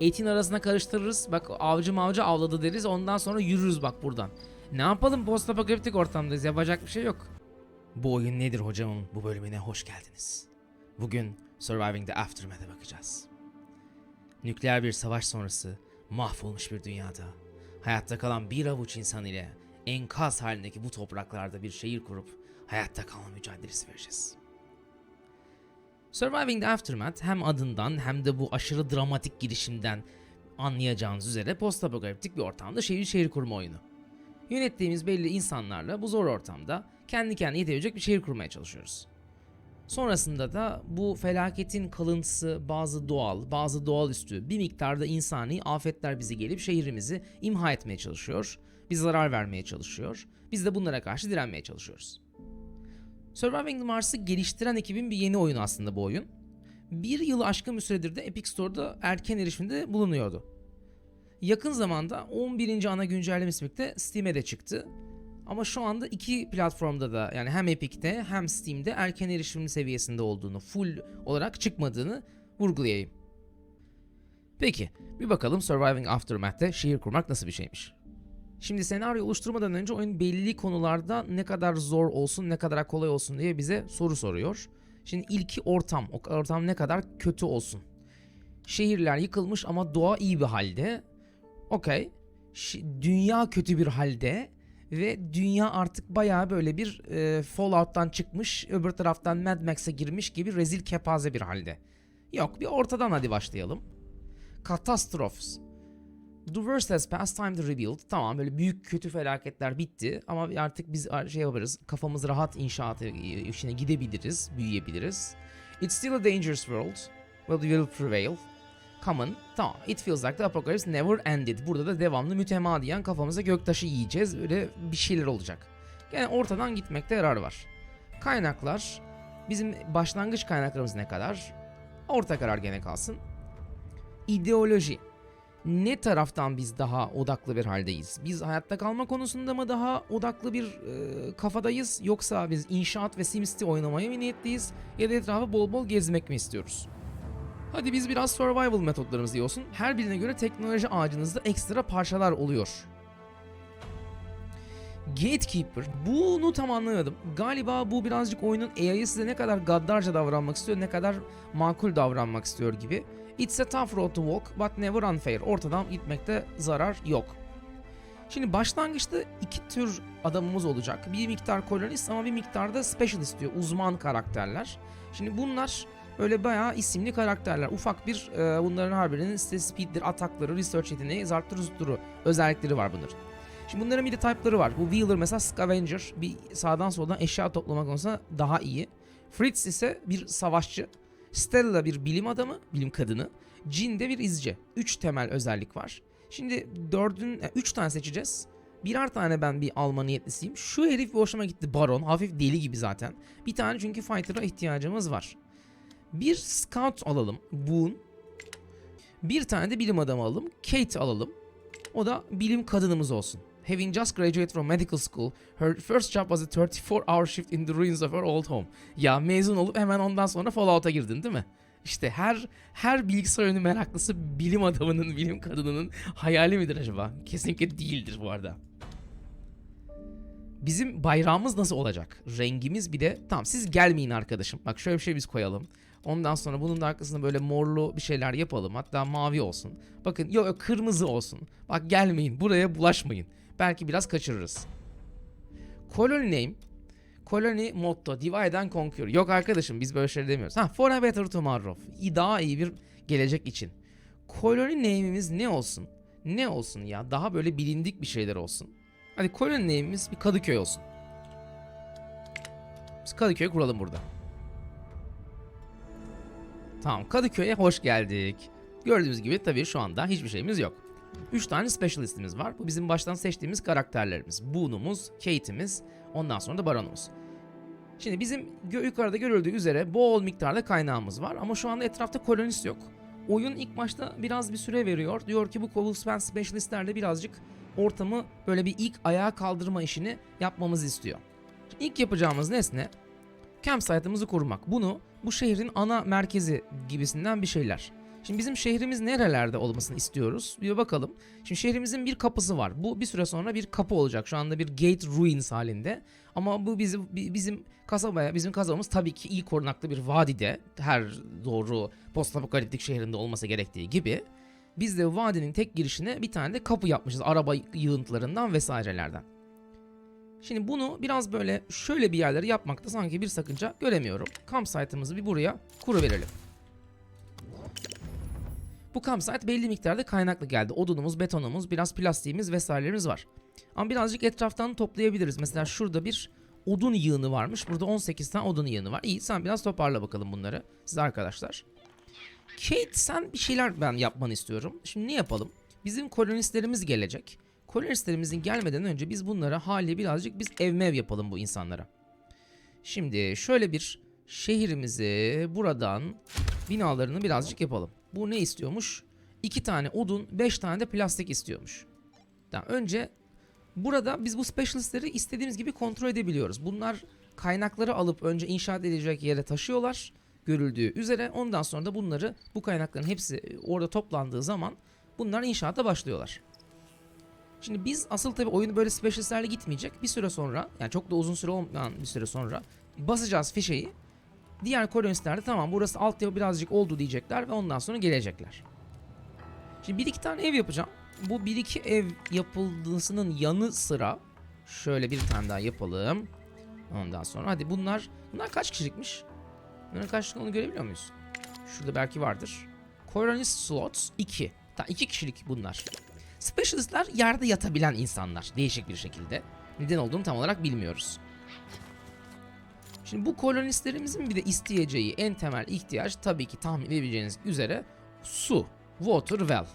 etin arasına karıştırırız. Bak avcı mavcı avladı deriz. Ondan sonra yürürüz bak buradan. Ne yapalım post apokaliptik ortamdayız. Yapacak bir şey yok. Bu oyun nedir hocamın bu bölümüne hoş geldiniz. Bugün Surviving the Aftermath'e bakacağız. Nükleer bir savaş sonrası mahvolmuş bir dünyada hayatta kalan bir avuç insan ile enkaz halindeki bu topraklarda bir şehir kurup hayatta kalma mücadelesi vereceğiz. Surviving the Aftermath hem adından hem de bu aşırı dramatik girişimden anlayacağınız üzere postapokaliptik bir ortamda şehir şehir kurma oyunu. Yönettiğimiz belli insanlarla bu zor ortamda kendi kendine yetebilecek bir şehir kurmaya çalışıyoruz. Sonrasında da bu felaketin kalıntısı bazı doğal, bazı doğalüstü, bir miktarda insani afetler bizi gelip şehrimizi imha etmeye çalışıyor, bir zarar vermeye çalışıyor. Biz de bunlara karşı direnmeye çalışıyoruz. Surviving Mars'ı geliştiren ekibin bir yeni oyunu aslında bu oyun. Bir yılı aşkın bir süredir de Epic Store'da erken erişimde bulunuyordu. Yakın zamanda 11. ana güncellemesi birlikte Steam'e de çıktı. Ama şu anda iki platformda da yani hem Epic'te hem Steam'de erken erişim seviyesinde olduğunu, full olarak çıkmadığını vurgulayayım. Peki, bir bakalım Surviving Aftermath'te şehir kurmak nasıl bir şeymiş. Şimdi senaryo oluşturmadan önce oyun belli konularda ne kadar zor olsun, ne kadar kolay olsun diye bize soru soruyor. Şimdi ilki ortam. O ortam ne kadar kötü olsun. Şehirler yıkılmış ama doğa iyi bir halde. Okey. Dünya kötü bir halde ve dünya artık bayağı böyle bir e, Fallout'tan çıkmış, öbür taraftan Mad Max'e girmiş gibi rezil kepaze bir halde. Yok, bir ortadan hadi başlayalım. Catastrophes. The worst has passed time to rebuild. Tamam böyle büyük kötü felaketler bitti ama artık biz şey yaparız. Kafamız rahat inşaatı işine gidebiliriz, büyüyebiliriz. It's still a dangerous world. But we will prevail. Common. Tamam. It feels like the apocalypse never ended. Burada da devamlı mütemadiyen kafamıza göktaşı yiyeceğiz. Böyle bir şeyler olacak. Yani ortadan gitmekte yarar var. Kaynaklar. Bizim başlangıç kaynaklarımız ne kadar? Orta karar gene kalsın. İdeoloji ne taraftan biz daha odaklı bir haldeyiz? Biz hayatta kalma konusunda mı daha odaklı bir e, kafadayız yoksa biz inşaat ve SimCity oynamaya mı niyetliyiz ya da etrafı bol bol gezmek mi istiyoruz? Hadi biz biraz survival metotlarımız iyi olsun. Her birine göre teknoloji ağacınızda ekstra parçalar oluyor. Gatekeeper. Bunu tam anlamadım. Galiba bu birazcık oyunun AI'ı size ne kadar gaddarca davranmak istiyor, ne kadar makul davranmak istiyor gibi. It's a tough road to walk but never unfair. Ortadan gitmekte zarar yok. Şimdi başlangıçta iki tür adamımız olacak. Bir miktar kolonist ama bir miktar da specialist diyor. Uzman karakterler. Şimdi bunlar böyle bayağı isimli karakterler. Ufak bir e, bunların her birinin işte speed'dir, atakları, research yeteneği, zarttırı zurtturu özellikleri var bunların. Şimdi bunların bir de type'ları var. Bu Wheeler mesela scavenger. Bir sağdan soldan eşya toplama konusunda daha iyi. Fritz ise bir savaşçı. Stella bir bilim adamı, bilim kadını. Jean de bir izci. Üç temel özellik var. Şimdi dördün, e, üç tane seçeceğiz. Birer tane ben bir alma niyetlisiyim. Şu herif bir hoşuma gitti. Baron. Hafif deli gibi zaten. Bir tane çünkü fighter'a ihtiyacımız var. Bir scout alalım. Boone. Bir tane de bilim adamı alalım. Kate alalım. O da bilim kadınımız olsun. Having just graduated from medical school, her first job was a 34-hour shift in the ruins of her old home. Ya mezun olup hemen ondan sonra Fallout'a girdin değil mi? İşte her her bilgisayar oyunu meraklısı bilim adamının, bilim kadınının hayali midir acaba? Kesinlikle değildir bu arada. Bizim bayrağımız nasıl olacak? Rengimiz bir de tamam siz gelmeyin arkadaşım. Bak şöyle bir şey biz koyalım. Ondan sonra bunun da arkasında böyle morlu bir şeyler yapalım. Hatta mavi olsun. Bakın yok kırmızı olsun. Bak gelmeyin buraya bulaşmayın. Belki biraz kaçırırız. Colony name. Colony motto. Divide and conquer. Yok arkadaşım biz böyle şeyler demiyoruz. Ha for a better tomorrow. Daha iyi bir gelecek için. Colony name'imiz ne olsun? Ne olsun ya? Daha böyle bilindik bir şeyler olsun. Hadi colony name'imiz bir Kadıköy olsun. Biz Kadıköy kuralım burada. Tamam Kadıköy'e hoş geldik. Gördüğünüz gibi tabii şu anda hiçbir şeyimiz yok. 3 tane specialist'imiz var. Bu bizim baştan seçtiğimiz karakterlerimiz. Boone'umuz, Kate'imiz, ondan sonra da Baron'umuz. Şimdi bizim gö- yukarıda görüldüğü üzere bol miktarda kaynağımız var ama şu anda etrafta kolonist yok. Oyun ilk başta biraz bir süre veriyor. Diyor ki bu Cobblespan Specialist'lerle birazcık ortamı böyle bir ilk ayağa kaldırma işini yapmamızı istiyor. İlk yapacağımız nesne campsite'ımızı kurmak. Bunu bu şehrin ana merkezi gibisinden bir şeyler. Şimdi bizim şehrimiz nerelerde olmasını istiyoruz? Bir bakalım. Şimdi şehrimizin bir kapısı var. Bu bir süre sonra bir kapı olacak. Şu anda bir gate ruins halinde. Ama bu bizim bi- bizim kasabaya, bizim kasabamız tabii ki iyi korunaklı bir vadide. Her doğru postapokaliptik şehrinde olması gerektiği gibi. Biz de vadinin tek girişine bir tane de kapı yapmışız. Araba yığıntılarından vesairelerden. Şimdi bunu biraz böyle şöyle bir yerleri yapmakta sanki bir sakınca göremiyorum. Campsite'ımızı bir buraya kuru verelim. Bu campsite belli miktarda kaynaklı geldi. Odunumuz, betonumuz, biraz plastiğimiz vesairelerimiz var. Ama birazcık etraftan toplayabiliriz. Mesela şurada bir odun yığını varmış. Burada 18 tane odun yığını var. İyi sen biraz toparla bakalım bunları. Siz arkadaşlar. Kate sen bir şeyler ben yapmanı istiyorum. Şimdi ne yapalım? Bizim kolonistlerimiz gelecek. Kolonistlerimizin gelmeden önce biz bunlara hali birazcık biz ev mev yapalım bu insanlara. Şimdi şöyle bir şehrimizi buradan binalarını birazcık yapalım. Bu ne istiyormuş? 2 tane odun, 5 tane de plastik istiyormuş. Tamam, önce burada biz bu specialistleri istediğimiz gibi kontrol edebiliyoruz. Bunlar kaynakları alıp önce inşaat edilecek yere taşıyorlar görüldüğü üzere. Ondan sonra da bunları bu kaynakların hepsi orada toplandığı zaman bunlar inşaata başlıyorlar. Şimdi biz asıl tabi oyunu böyle specialistlerle gitmeyecek. Bir süre sonra yani çok da uzun süre olmayan bir süre sonra basacağız fişeyi. Diğer kolonistler de tamam burası altyapı birazcık oldu diyecekler ve ondan sonra gelecekler. Şimdi bir iki tane ev yapacağım. Bu bir iki ev yapıldığısının yanı sıra şöyle bir tane daha yapalım. Ondan sonra hadi bunlar bunlar kaç kişilikmiş? Bunların kaç kişilik onu görebiliyor muyuz? Şurada belki vardır. Colonist slots 2. Tamam 2 kişilik bunlar. Specialistler yerde yatabilen insanlar değişik bir şekilde. Neden olduğunu tam olarak bilmiyoruz. Şimdi bu kolonistlerimizin bir de isteyeceği en temel ihtiyaç tabii ki tahmin edebileceğiniz üzere su. Water well.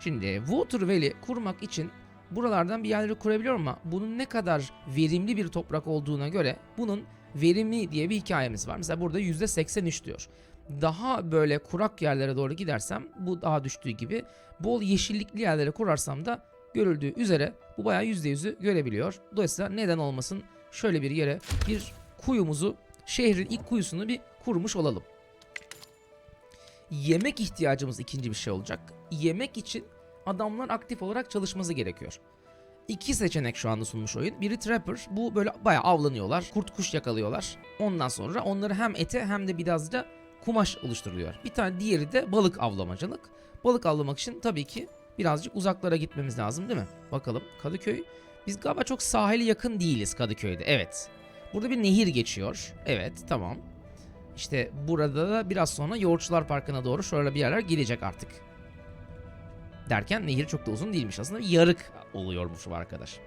Şimdi water well'i kurmak için buralardan bir yerleri kurabiliyorum ama bunun ne kadar verimli bir toprak olduğuna göre bunun verimli diye bir hikayemiz var. Mesela burada %83 diyor. Daha böyle kurak yerlere doğru gidersem bu daha düştüğü gibi bol yeşillikli yerlere kurarsam da görüldüğü üzere bu bayağı %100'ü görebiliyor. Dolayısıyla neden olmasın şöyle bir yere bir kuyumuzu şehrin ilk kuyusunu bir kurmuş olalım. Yemek ihtiyacımız ikinci bir şey olacak. Yemek için adamlar aktif olarak çalışması gerekiyor. İki seçenek şu anda sunmuş oyun. Biri Trapper. Bu böyle bayağı avlanıyorlar. Kurt kuş yakalıyorlar. Ondan sonra onları hem ete hem de biraz da kumaş oluşturuluyor. Bir tane diğeri de balık avlamacılık. Balık avlamak için tabii ki birazcık uzaklara gitmemiz lazım değil mi? Bakalım Kadıköy. Biz galiba çok sahile yakın değiliz Kadıköy'de. Evet. Burada bir nehir geçiyor. Evet tamam. İşte burada da biraz sonra Yoğurtçular Parkı'na doğru şöyle bir yerler gelecek artık. Derken nehir çok da uzun değilmiş aslında. Yarık oluyormuş bu arkadaş.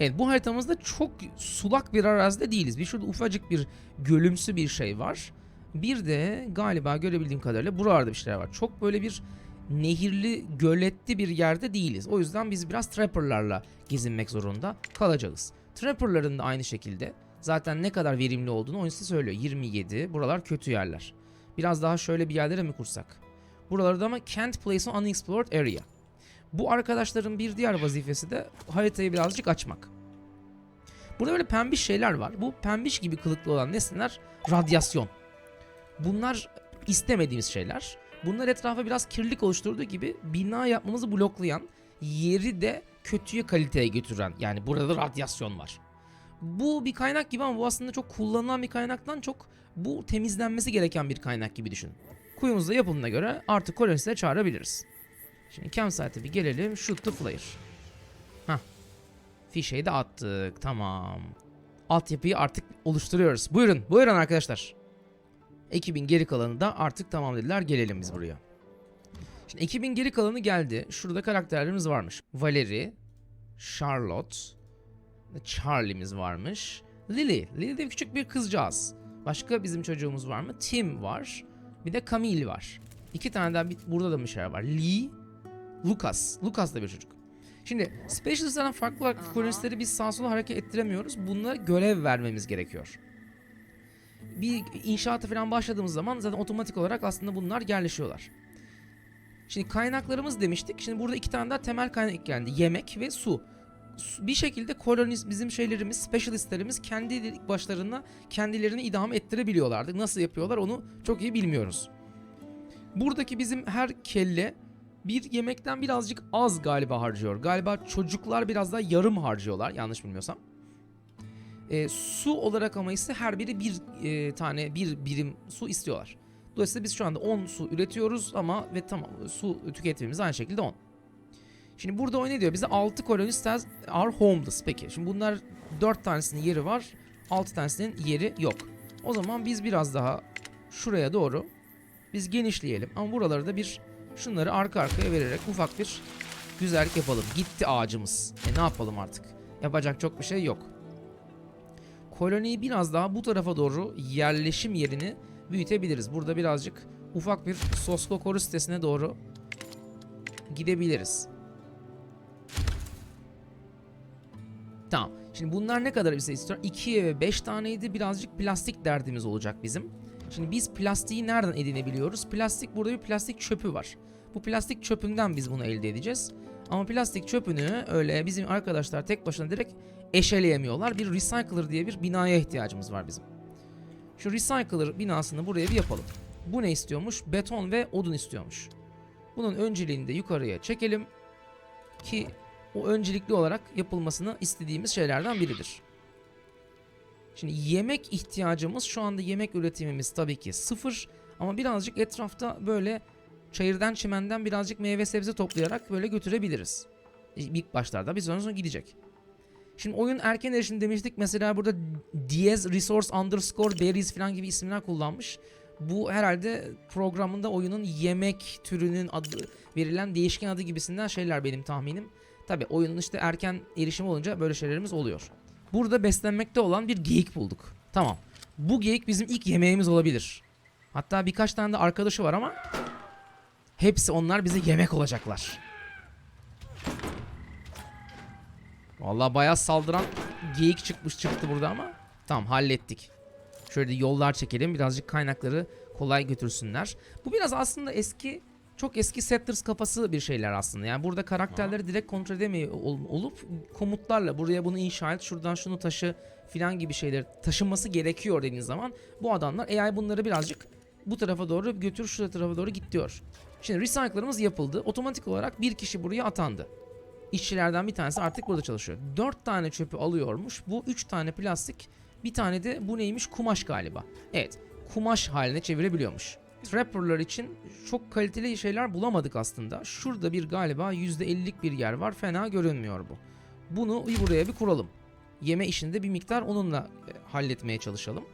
Evet bu haritamızda çok sulak bir arazide değiliz. Bir şurada ufacık bir gölümsü bir şey var. Bir de galiba görebildiğim kadarıyla buralarda bir şeyler var. Çok böyle bir nehirli, göletli bir yerde değiliz. O yüzden biz biraz trapperlarla gezinmek zorunda kalacağız. Trapperların da aynı şekilde zaten ne kadar verimli olduğunu oyun size söylüyor. 27, buralar kötü yerler. Biraz daha şöyle bir yerlere mi kursak? Buralarda ama can't place on unexplored area. Bu arkadaşların bir diğer vazifesi de haritayı birazcık açmak. Burada böyle pembiş şeyler var. Bu pembiş gibi kılıklı olan nesneler radyasyon. Bunlar istemediğimiz şeyler. Bunlar etrafa biraz kirlilik oluşturduğu gibi bina yapmamızı bloklayan, yeri de kötüye kaliteye götüren yani burada da radyasyon var. Bu bir kaynak gibi ama bu aslında çok kullanılan bir kaynaktan çok bu temizlenmesi gereken bir kaynak gibi düşünün. Kuyumuzda yapımına göre artık kolonistleri çağırabiliriz. Şimdi campsite'e bir gelelim. Shoot the flare. Hah. Fişeyi de attık. Tamam. Altyapıyı artık oluşturuyoruz. Buyurun. Buyurun arkadaşlar. Ekibin geri kalanı da artık tamam dediler. Gelelim biz buraya. Şimdi ekibin geri kalanı geldi. Şurada karakterlerimiz varmış. Valerie, Charlotte, Charlie'miz varmış. Lily. Lily de küçük bir kızcağız. Başka bizim çocuğumuz var mı? Tim var. Bir de Camille var. İki tane daha bir, burada da bir şeyler var. Lee, Lucas. Lucas da bir çocuk. Şimdi Specialist'lardan farklı olarak kolonistleri biz sağa sola hareket ettiremiyoruz. Bunlara görev vermemiz gerekiyor. Bir inşaata falan başladığımız zaman zaten otomatik olarak aslında bunlar yerleşiyorlar. Şimdi kaynaklarımız demiştik. Şimdi burada iki tane daha temel kaynak eklendi. Yemek ve su. Bir şekilde koloniz bizim şeylerimiz, specialistlerimiz kendi başlarına kendilerini idame ettirebiliyorlardı. Nasıl yapıyorlar onu çok iyi bilmiyoruz. Buradaki bizim her kelle bir yemekten birazcık az galiba harcıyor. Galiba çocuklar biraz daha yarım harcıyorlar yanlış bilmiyorsam. E, su olarak ama ise her biri bir e, tane bir birim su istiyorlar. Dolayısıyla biz şu anda 10 su üretiyoruz ama ve tamam su tüketimimiz aynı şekilde 10. Şimdi burada o ne diyor? Bize 6 colonists has- are homeless. Peki şimdi bunlar 4 tanesinin yeri var. 6 tanesinin yeri yok. O zaman biz biraz daha şuraya doğru biz genişleyelim. Ama buraları da bir şunları arka arkaya vererek ufak bir güzellik yapalım. Gitti ağacımız. E ne yapalım artık? Yapacak çok bir şey yok. Koloniyi biraz daha bu tarafa doğru yerleşim yerini büyütebiliriz. Burada birazcık ufak bir Soskokoru sitesine doğru gidebiliriz. Tamam. Şimdi bunlar ne kadar bize istiyor? 2 ve 5 taneydi. Birazcık plastik derdimiz olacak bizim. Şimdi biz plastiği nereden edinebiliyoruz? Plastik burada bir plastik çöpü var. Bu plastik çöpünden biz bunu elde edeceğiz. Ama plastik çöpünü öyle bizim arkadaşlar tek başına direkt eşeleyemiyorlar. Bir recycler diye bir binaya ihtiyacımız var bizim. Şu recycler binasını buraya bir yapalım. Bu ne istiyormuş? Beton ve odun istiyormuş. Bunun önceliğini de yukarıya çekelim ki o öncelikli olarak yapılmasını istediğimiz şeylerden biridir. Şimdi yemek ihtiyacımız şu anda yemek üretimimiz tabii ki sıfır ama birazcık etrafta böyle çayırdan çimenden birazcık meyve sebze toplayarak böyle götürebiliriz. E, İlk başlarda bir sonra sonra gidecek. Şimdi oyun erken erişim demiştik. Mesela burada Diaz Resource Underscore Berries falan gibi isimler kullanmış. Bu herhalde programında oyunun yemek türünün adı verilen değişken adı gibisinden şeyler benim tahminim. Tabi oyunun işte erken erişim olunca böyle şeylerimiz oluyor. Burada beslenmekte olan bir geyik bulduk. Tamam. Bu geyik bizim ilk yemeğimiz olabilir. Hatta birkaç tane de arkadaşı var ama hepsi onlar bize yemek olacaklar. Vallahi bayağı saldıran geyik çıkmış çıktı burada ama tamam hallettik. Şöyle yollar çekelim birazcık kaynakları kolay götürsünler. Bu biraz aslında eski çok eski Settlers kafası bir şeyler aslında. Yani burada karakterleri direkt kontrol edemiyor ol- olup komutlarla buraya bunu inşa et, şuradan şunu taşı filan gibi şeyler taşınması gerekiyor dediğiniz zaman bu adamlar AI bunları birazcık bu tarafa doğru götür, şu tarafa doğru git diyor. Şimdi recycler'ımız yapıldı. Otomatik olarak bir kişi buraya atandı. İşçilerden bir tanesi artık burada çalışıyor. 4 tane çöpü alıyormuş. Bu 3 tane plastik, bir tane de bu neymiş? Kumaş galiba. Evet, kumaş haline çevirebiliyormuş. Trapper'lar için çok kaliteli şeyler bulamadık aslında. Şurada bir galiba %50'lik bir yer var. Fena görünmüyor bu. Bunu buraya bir kuralım. Yeme işinde bir miktar onunla e, halletmeye çalışalım.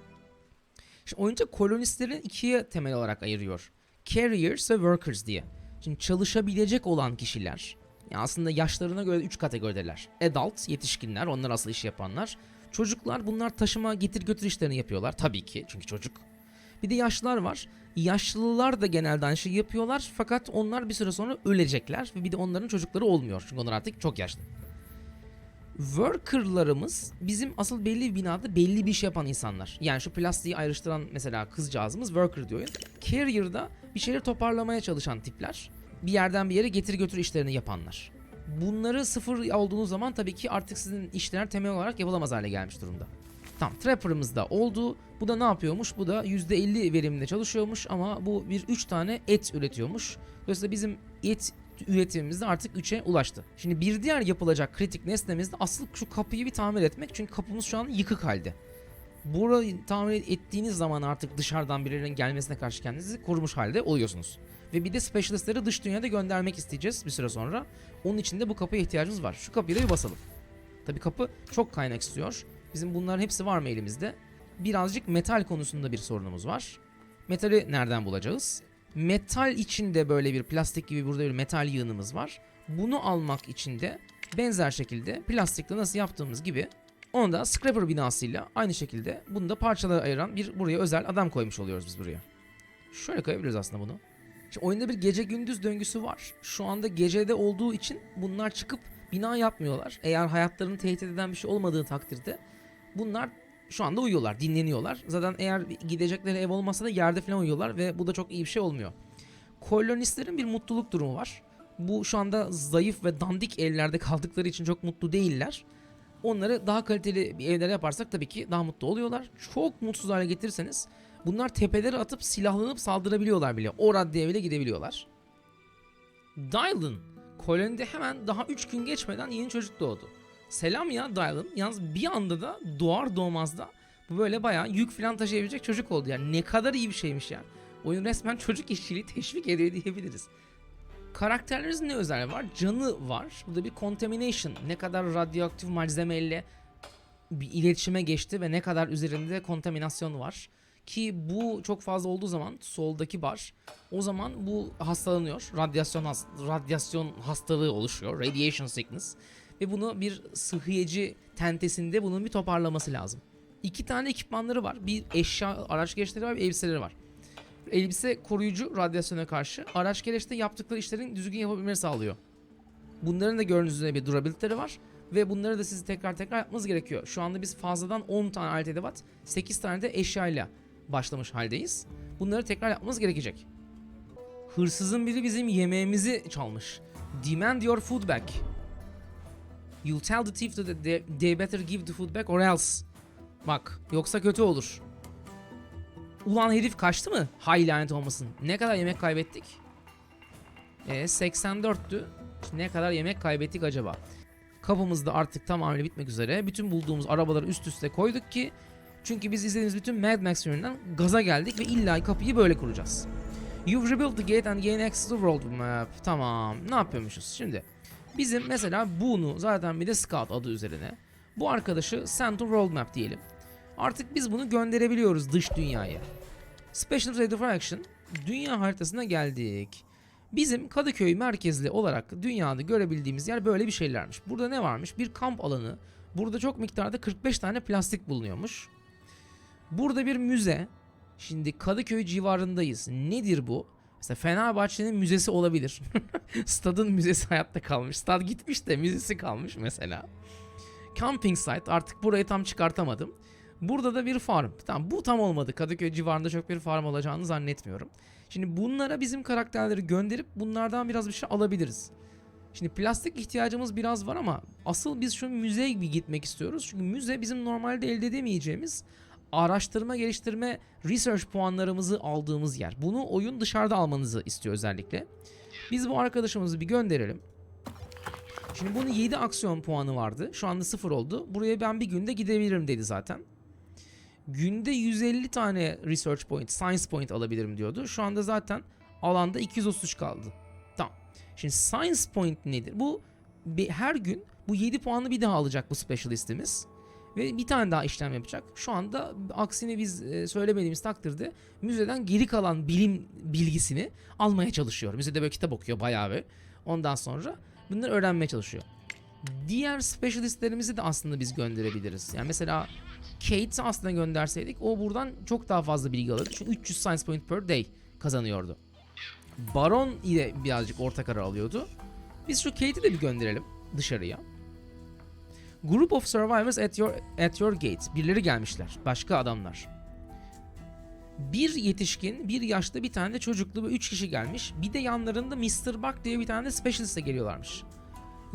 Şimdi oyuncu kolonistlerin ikiye temel olarak ayırıyor. Carriers ve workers diye. Şimdi çalışabilecek olan kişiler. Yani aslında yaşlarına göre 3 kategorideler. Adult, yetişkinler, onlar asıl iş yapanlar. Çocuklar bunlar taşıma getir götür işlerini yapıyorlar tabii ki çünkü çocuk. Bir de yaşlılar var. Yaşlılar da genelde aynı şeyi yapıyorlar fakat onlar bir süre sonra ölecekler ve bir de onların çocukları olmuyor çünkü onlar artık çok yaşlı. Worker'larımız bizim asıl belli bir binada belli bir iş yapan insanlar. Yani şu plastiği ayrıştıran mesela kızcağızımız worker diyor. Carrier'da bir şeyleri toparlamaya çalışan tipler. Bir yerden bir yere getir götür işlerini yapanlar. Bunları sıfır olduğunuz zaman tabii ki artık sizin işler temel olarak yapılamaz hale gelmiş durumda. Tamam Trapper'ımız da oldu. Bu da ne yapıyormuş? Bu da %50 verimle çalışıyormuş ama bu bir 3 tane et üretiyormuş. Dolayısıyla bizim et üretimimiz de artık 3'e ulaştı. Şimdi bir diğer yapılacak kritik nesnemiz de asıl şu kapıyı bir tamir etmek. Çünkü kapımız şu an yıkık halde. Burayı tamir ettiğiniz zaman artık dışarıdan birilerinin gelmesine karşı kendinizi korumuş halde oluyorsunuz. Ve bir de specialistleri dış dünyada göndermek isteyeceğiz bir süre sonra. Onun için de bu kapıya ihtiyacımız var. Şu kapıyı da bir basalım. Tabi kapı çok kaynak istiyor. Bizim bunların hepsi var mı elimizde? Birazcık metal konusunda bir sorunumuz var. Metali nereden bulacağız? Metal içinde böyle bir plastik gibi burada bir metal yığınımız var. Bunu almak için de benzer şekilde plastikle nasıl yaptığımız gibi onu da scrapper binasıyla aynı şekilde bunu da parçalara ayıran bir buraya özel adam koymuş oluyoruz biz buraya. Şöyle koyabiliriz aslında bunu. Şimdi oyunda bir gece gündüz döngüsü var. Şu anda gecede olduğu için bunlar çıkıp bina yapmıyorlar. Eğer hayatlarını tehdit eden bir şey olmadığı takdirde bunlar şu anda uyuyorlar, dinleniyorlar. Zaten eğer gidecekleri ev olmasa da yerde falan uyuyorlar ve bu da çok iyi bir şey olmuyor. Kolonistlerin bir mutluluk durumu var. Bu şu anda zayıf ve dandik evlerde kaldıkları için çok mutlu değiller. Onları daha kaliteli bir evlere yaparsak tabii ki daha mutlu oluyorlar. Çok mutsuz hale getirirseniz Bunlar tepeleri atıp silahlanıp saldırabiliyorlar bile. O raddeye bile gidebiliyorlar. Dylan kolonide hemen daha 3 gün geçmeden yeni çocuk doğdu. Selam ya Dylan. Yalnız bir anda da doğar doğmaz da bu böyle bayağı yük falan taşıyabilecek çocuk oldu. Yani ne kadar iyi bir şeymiş ya. Oyun resmen çocuk işçiliği teşvik ediyor diyebiliriz. Karakterlerimizin ne özelliği var? Canı var. Burada bir contamination. Ne kadar radyoaktif malzemeyle bir iletişime geçti ve ne kadar üzerinde kontaminasyon var. Ki bu çok fazla olduğu zaman soldaki bar o zaman bu hastalanıyor. Radyasyon has- radyasyon hastalığı oluşuyor. Radiation sickness. Ve bunu bir sıhhiyeci tentesinde bunun bir toparlaması lazım. İki tane ekipmanları var. Bir eşya araç gereçleri var, bir elbiseleri var. Elbise koruyucu radyasyona karşı. Araç gereçte yaptıkları işlerin düzgün yapabilmeni sağlıyor. Bunların da gördüğünüz üzere bir durability'leri var. Ve bunları da siz tekrar tekrar yapmanız gerekiyor. Şu anda biz fazladan 10 tane alet edevat, 8 tane de eşyayla başlamış haldeyiz. Bunları tekrar yapmamız gerekecek. Hırsızın biri bizim yemeğimizi çalmış. Demand your food back. You'll tell the thief that they, better give the food back or else. Bak yoksa kötü olur. Ulan herif kaçtı mı? Hay lanet olmasın. Ne kadar yemek kaybettik? E, 84'tü. Ne kadar yemek kaybettik acaba? Kapımız da artık tamamıyla bitmek üzere. Bütün bulduğumuz arabaları üst üste koyduk ki çünkü biz izlediğimiz bütün Mad Max filminden gaza geldik ve illa kapıyı böyle kuracağız. You've rebuilt the gate and gain access to world map. Tamam. Ne yapıyormuşuz? Şimdi bizim mesela bunu zaten bir de Scout adı üzerine. Bu arkadaşı Send to World Map diyelim. Artık biz bunu gönderebiliyoruz dış dünyaya. Special Ready for Action dünya haritasına geldik. Bizim Kadıköy merkezli olarak dünyada görebildiğimiz yer böyle bir şeylermiş. Burada ne varmış? Bir kamp alanı. Burada çok miktarda 45 tane plastik bulunuyormuş. Burada bir müze. Şimdi Kadıköy civarındayız. Nedir bu? Mesela Fenerbahçe'nin müzesi olabilir. Stadın müzesi hayatta kalmış. Stad gitmiş de müzesi kalmış mesela. Camping site artık burayı tam çıkartamadım. Burada da bir farm. Tamam bu tam olmadı. Kadıköy civarında çok bir farm olacağını zannetmiyorum. Şimdi bunlara bizim karakterleri gönderip bunlardan biraz bir şey alabiliriz. Şimdi plastik ihtiyacımız biraz var ama asıl biz şu müzeye bir gitmek istiyoruz. Çünkü müze bizim normalde elde edemeyeceğimiz araştırma geliştirme research puanlarımızı aldığımız yer. Bunu oyun dışarıda almanızı istiyor özellikle. Biz bu arkadaşımızı bir gönderelim. Şimdi bunun 7 aksiyon puanı vardı. Şu anda 0 oldu. Buraya ben bir günde gidebilirim dedi zaten. Günde 150 tane research point, science point alabilirim diyordu. Şu anda zaten alanda 233 kaldı. Tamam. Şimdi science point nedir? Bu her gün bu 7 puanı bir daha alacak bu specialistimiz. Ve bir tane daha işlem yapacak. Şu anda aksini biz e, söylemediğimiz takdirde müzeden geri kalan bilim bilgisini almaya çalışıyor. Müzede böyle kitap okuyor bayağı bir. Ondan sonra bunları öğrenmeye çalışıyor. Diğer specialistlerimizi de aslında biz gönderebiliriz. Yani mesela Kate'i aslında gönderseydik o buradan çok daha fazla bilgi alırdı. Çünkü 300 science point per day kazanıyordu. Baron ile birazcık ortak ara alıyordu. Biz şu Kate'i de bir gönderelim dışarıya. Group of survivors at your at your gate. Birileri gelmişler. Başka adamlar. Bir yetişkin, bir yaşlı bir tane de çocuklu ve üç kişi gelmiş. Bir de yanlarında Mr. Buck diye bir tane de specialist'e geliyorlarmış.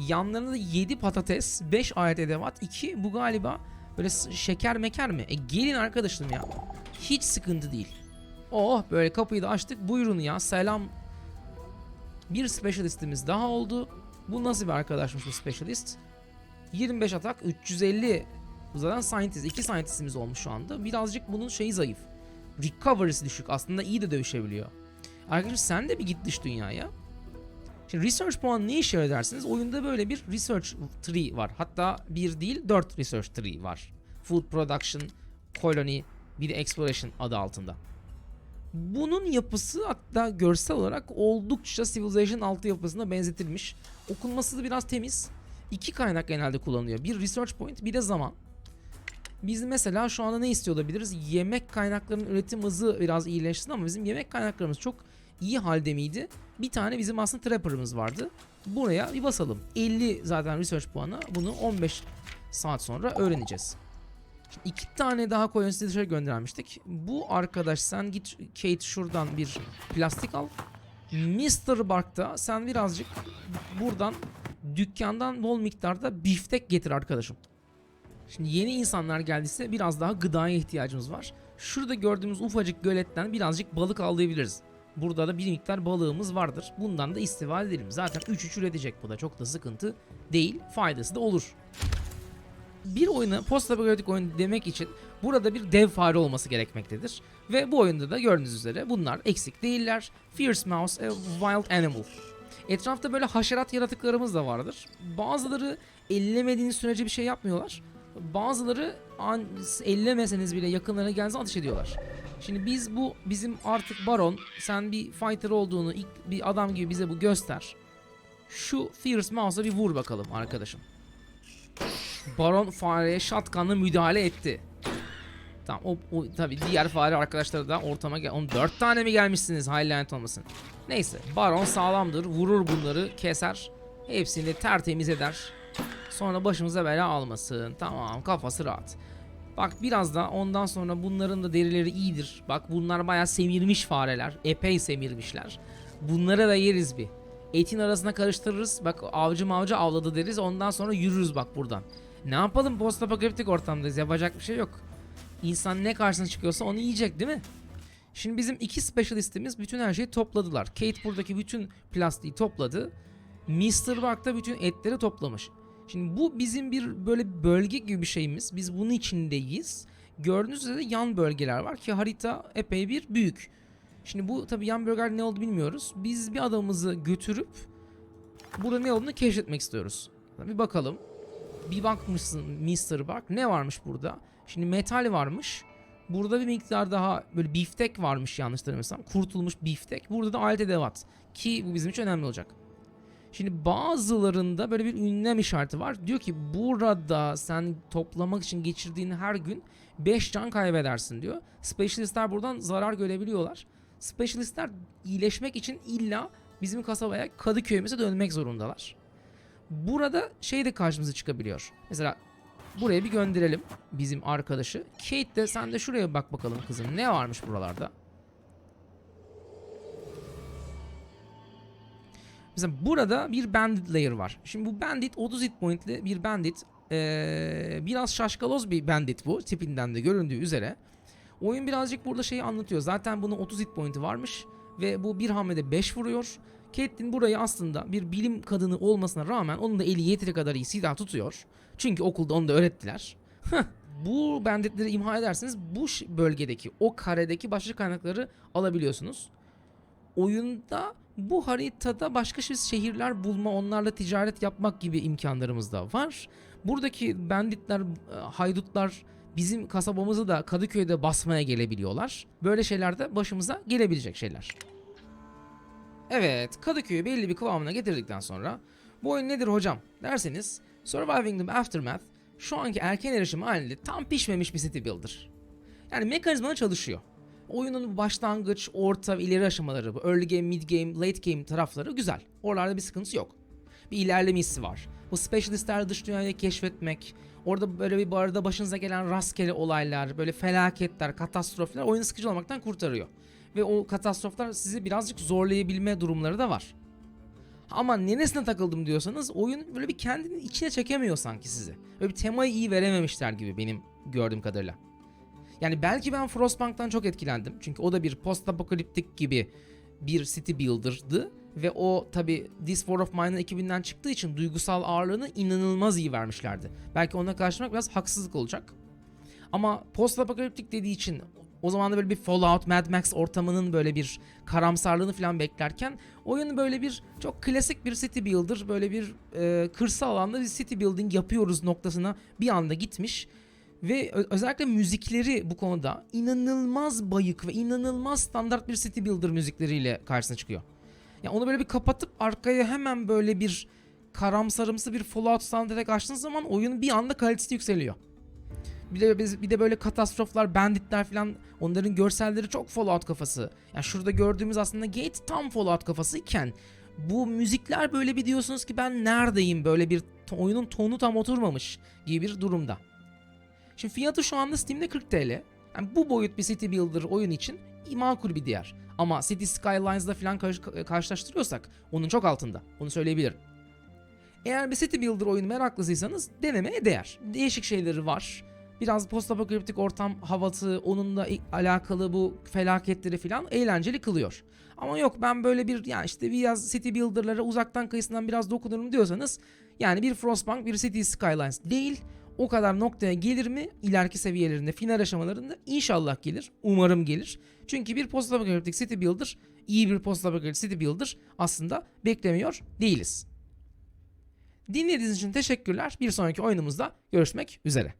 Yanlarında 7 patates, 5 alet edevat, 2 bu galiba böyle şeker meker mi? E gelin arkadaşım ya. Hiç sıkıntı değil. Oh böyle kapıyı da açtık. Buyurun ya selam. Bir specialistimiz daha oldu. Bu nasıl bir arkadaşmış bu specialist? 25 atak 350 zaten scientist. iki scientistimiz olmuş şu anda. Birazcık bunun şeyi zayıf. Recovery'si düşük. Aslında iyi de dövüşebiliyor. Arkadaşlar sen de bir git dış dünyaya. Şimdi research puan ne işe yarar dersiniz? Oyunda böyle bir research tree var. Hatta bir değil 4 research tree var. Food production, colony, bir de exploration adı altında. Bunun yapısı hatta görsel olarak oldukça Civilization 6 yapısına benzetilmiş. Okunması da biraz temiz. İki kaynak genelde kullanılıyor. Bir research point bir de zaman. Biz mesela şu anda ne istiyor olabiliriz? Yemek kaynaklarının üretim hızı biraz iyileşsin ama bizim yemek kaynaklarımız çok iyi halde miydi? Bir tane bizim aslında trapper'ımız vardı. Buraya bir basalım. 50 zaten research puanı. Bunu 15 saat sonra öğreneceğiz. Şimdi iki tane daha koyun size dışarı göndermiştik. Bu arkadaş sen git Kate şuradan bir plastik al. Mr. Bark'ta sen birazcık buradan dükkandan bol miktarda biftek getir arkadaşım. Şimdi yeni insanlar geldiyse biraz daha gıdaya ihtiyacımız var. şurada gördüğümüz ufacık göletten birazcık balık avlayabiliriz. Burada da bir miktar balığımız vardır. Bundan da istifade edelim. Zaten 3-3 üretecek bu da çok da sıkıntı değil. Faydası da olur. Bir oyuna post apokaliptik oyun demek için burada bir dev fare olması gerekmektedir. Ve bu oyunda da gördüğünüz üzere bunlar eksik değiller. Fierce Mouse, a Wild Animal. Etrafta böyle haşerat yaratıklarımız da vardır. Bazıları ellemediğiniz sürece bir şey yapmıyorlar. Bazıları an, ellemeseniz bile yakınlarına geldiğinizde ateş ediyorlar. Şimdi biz bu bizim artık baron sen bir fighter olduğunu ilk bir adam gibi bize bu göster. Şu Fierce Mouse'a bir vur bakalım arkadaşım. Baron fareye shotgun'la müdahale etti. Tamam o, o tabi diğer fare arkadaşları da ortama gel. Oğlum 4 tane mi gelmişsiniz Highland olmasın. Neyse Baron sağlamdır. Vurur bunları keser. Hepsini tertemiz eder. Sonra başımıza bela almasın. Tamam kafası rahat. Bak biraz da ondan sonra bunların da derileri iyidir. Bak bunlar bayağı semirmiş fareler. Epey semirmişler. Bunları da yeriz bir. Etin arasına karıştırırız. Bak avcı mavcı avladı deriz. Ondan sonra yürürüz bak buradan. Ne yapalım post apokaliptik ortamdayız. Yapacak bir şey yok. İnsan ne karşısına çıkıyorsa onu yiyecek değil mi? Şimdi bizim iki specialistimiz bütün her şeyi topladılar. Kate buradaki bütün plastiği topladı. Mr. Buck da bütün etleri toplamış. Şimdi bu bizim bir böyle bölge gibi bir şeyimiz. Biz bunun içindeyiz. Gördüğünüz üzere yan bölgeler var ki harita epey bir büyük. Şimdi bu tabi yan bölgeler ne oldu bilmiyoruz. Biz bir adamımızı götürüp burada ne olduğunu keşfetmek istiyoruz. Bir bakalım. Bir bakmışsın Mr. Buck ne varmış burada? Şimdi metal varmış. Burada bir miktar daha böyle biftek varmış yanlış hatırlamıyorsam. Kurtulmuş biftek. Burada da alet edevat. Ki bu bizim için önemli olacak. Şimdi bazılarında böyle bir ünlem işareti var. Diyor ki burada sen toplamak için geçirdiğin her gün 5 can kaybedersin diyor. Specialistler buradan zarar görebiliyorlar. Specialistler iyileşmek için illa bizim kasabaya Kadıköy'ümüze dönmek zorundalar. Burada şey de karşımıza çıkabiliyor. Mesela buraya bir gönderelim bizim arkadaşı. Kate de sen de şuraya bak bakalım kızım. Ne varmış buralarda? Mesela burada bir bandit layer var. Şimdi bu bandit 30 hit pointli bir bandit. Ee, biraz şaşkaloz bir bandit bu. Tipinden de göründüğü üzere. Oyun birazcık burada şeyi anlatıyor. Zaten bunun 30 hit pointi varmış. Ve bu bir hamlede 5 vuruyor. Catelyn burayı aslında bir bilim kadını olmasına rağmen onun da eli yeteri kadar iyi silah tutuyor. Çünkü okulda onu da öğrettiler. bu banditleri imha ederseniz bu bölgedeki o karedeki başka kaynakları alabiliyorsunuz. Oyunda bu haritada başka şehirler bulma, onlarla ticaret yapmak gibi imkanlarımız da var. Buradaki banditler, haydutlar bizim kasabamızı da Kadıköy'de basmaya gelebiliyorlar. Böyle şeyler de başımıza gelebilecek şeyler. Evet, Kadıköy'ü belli bir kıvamına getirdikten sonra bu oyun nedir hocam derseniz Surviving the Aftermath şu anki erken erişim halinde tam pişmemiş bir city builder. Yani mekanizma çalışıyor. Oyunun başlangıç, orta ve ileri aşamaları, bu early game, mid game, late game tarafları güzel. Oralarda bir sıkıntı yok. Bir ilerleme hissi var. Bu specialistler dış dünyayı keşfetmek, orada böyle bir barda başınıza gelen rastgele olaylar, böyle felaketler, katastroflar oyunu sıkıcı olmaktan kurtarıyor. Ve o katastroflar sizi birazcık zorlayabilme durumları da var. Ama neresine takıldım diyorsanız oyun böyle bir kendini içine çekemiyor sanki sizi. Böyle bir temayı iyi verememişler gibi benim gördüğüm kadarıyla. Yani belki ben Frostpunk'tan çok etkilendim. Çünkü o da bir post apokaliptik gibi bir city builder'dı. Ve o tabi This War of Mine'ın ekibinden çıktığı için duygusal ağırlığını inanılmaz iyi vermişlerdi. Belki ona karşılamak biraz haksızlık olacak. Ama post apokaliptik dediği için o zaman da böyle bir Fallout, Mad Max ortamının böyle bir karamsarlığını falan beklerken oyun böyle bir çok klasik bir city builder, böyle bir e, kırsal alanda bir city building yapıyoruz noktasına bir anda gitmiş. Ve özellikle müzikleri bu konuda inanılmaz bayık ve inanılmaz standart bir city builder müzikleriyle karşısına çıkıyor. Yani onu böyle bir kapatıp arkaya hemen böyle bir karamsarımsı bir Fallout soundtrack açtığınız zaman oyunun bir anda kalitesi yükseliyor. Bir de, bir de böyle katastroflar, banditler falan onların görselleri çok Fallout kafası. Yani şurada gördüğümüz aslında Gate tam Fallout kafası iken bu müzikler böyle bir diyorsunuz ki ben neredeyim böyle bir oyunun tonu tam oturmamış gibi bir durumda. Şimdi fiyatı şu anda Steam'de 40 TL. Yani bu boyut bir City Builder oyun için makul bir değer. Ama City Skylines'la falan karşı- karşılaştırıyorsak onun çok altında. Onu söyleyebilirim. Eğer bir City Builder oyunu meraklısıysanız denemeye değer. Değişik şeyleri var. Biraz postapokaliptik ortam havası, onunla alakalı bu felaketleri falan eğlenceli kılıyor. Ama yok ben böyle bir yani işte biraz city builder'lara uzaktan kıyısından biraz dokunurum diyorsanız yani bir Frostpunk bir City Skylines değil. O kadar noktaya gelir mi ileriki seviyelerinde final aşamalarında inşallah gelir. Umarım gelir. Çünkü bir postapokaliptik city builder iyi bir postapokaliptik city builder aslında beklemiyor değiliz. Dinlediğiniz için teşekkürler. Bir sonraki oyunumuzda görüşmek üzere.